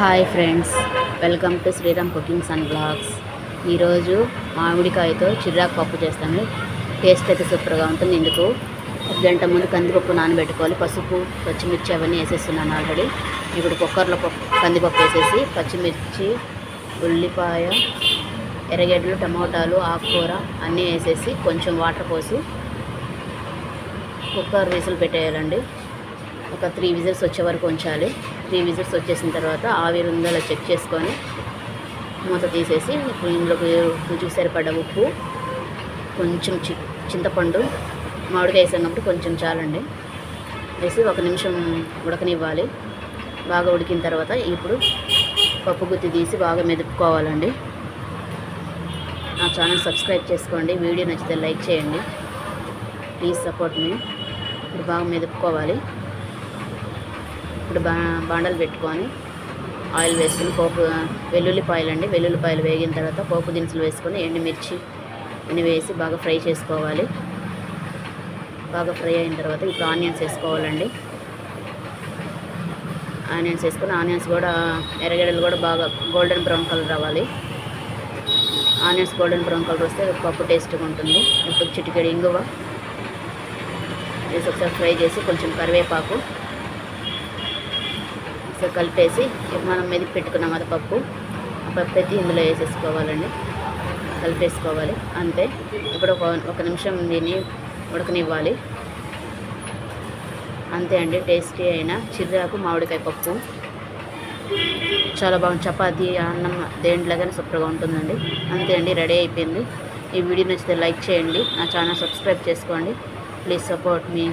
Hi friends welcome to Sriram cookings and blogs. ఈరోజు మామిడికాయతో చిర్రాకు పప్పు చేస్తాను. టేస్ట్ అయితే సూపర్గా ఉంటుంది. ఇందుకు ఒక గంట ముందు కందిపప్పు నానబెట్టుకోవాలి. పసుపు పచ్చిమిర్చి అవన్నీ వేసేస్తున్నాను ఆల్రెడీ. ఇప్పుడు కుక్కర్లో పప్పు కందిపప్పు వేసేసి పచ్చిమిర్చి ఉల్లిపాయ ఎర్రగడ్డలు టమాటాలు ఆకుకూర అన్నీ వేసేసి కొంచెం వాటర్ పోసి కుక్కర్ విజిల్ పెట్టేయాలండి. ఒక త్రీ విజిల్స్ వచ్చే వరకు ఉంచాలి. త్రీ విజిట్స్ వచ్చేసిన తర్వాత ఆవిరి ఉందో చెక్ చేసుకొని మూత తీసేసి ఇప్పుడు ఇందులోకి రుచికి సరిపడ్డ ఉప్పు కొంచెం చి చింతపండు మామిడికాయ వేసినప్పుడు కొంచెం చాలండి. వేసి ఒక నిమిషం ఉడకనివ్వాలి. బాగా ఉడికిన తర్వాత ఇప్పుడు పప్పు గుత్తి తీసి బాగా మెదుపుకోవాలండి. నా ఛానల్ సబ్స్క్రైబ్ చేసుకోండి. వీడియో నచ్చితే లైక్ చేయండి. Please support me. ఇప్పుడు బాగా మెదుపుకోవాలి. ఇప్పుడు బా బాండలు పెట్టుకొని ఆయిల్ వేసుకుని పోపు వెల్లుల్లిపాయలు అండి వెల్లుల్లిపాయలు వేగిన తర్వాత పోపు దినుసులు వేసుకొని ఎండుమిర్చి ఇన్ని వేసి బాగా ఫ్రై చేసుకోవాలి. బాగా ఫ్రై అయిన తర్వాత ఇప్పుడు ఆనియన్స్ వేసుకోవాలండి. ఆనియన్స్ వేసుకొని ఆనియన్స్ కూడా ఎర్రగడ్డలు కూడా బాగా గోల్డెన్ బ్రౌన్ కలర్ రావాలి. ఆనియన్స్ గోల్డెన్ బ్రౌన్ కలర్ వస్తే పప్పు టేస్ట్గా ఉంటుంది. ఇప్పుడు చిటికెడు ఇంగువ. వేసి ఒకసారి ఫ్రై చేసి కొంచెం కరివేపాకు సో కలిపేసి మనం మెదిపి పెట్టుకున్నాం అది పప్పు. ఆ పప్పు అయితే ఇందులో వేసేసుకోవాలండి. కలిపేసుకోవాలి. అంతే. ఇప్పుడు ఒక ఒక నిమిషం దీన్ని ఉడకనివ్వాలి. అంతే అండి. టేస్టీ అయిన చిర్రాకు మామిడికాయ పప్పు. చాలా బాగుంది. చపాతీ అన్నం దేంట్లోగానే సూపర్గా ఉంటుందండి. అంతే అండి. రెడీ అయిపోయింది. ఈ వీడియో నచ్చితే లైక్ చేయండి. నా ఛానల్ సబ్స్క్రైబ్ చేసుకోండి. Please support me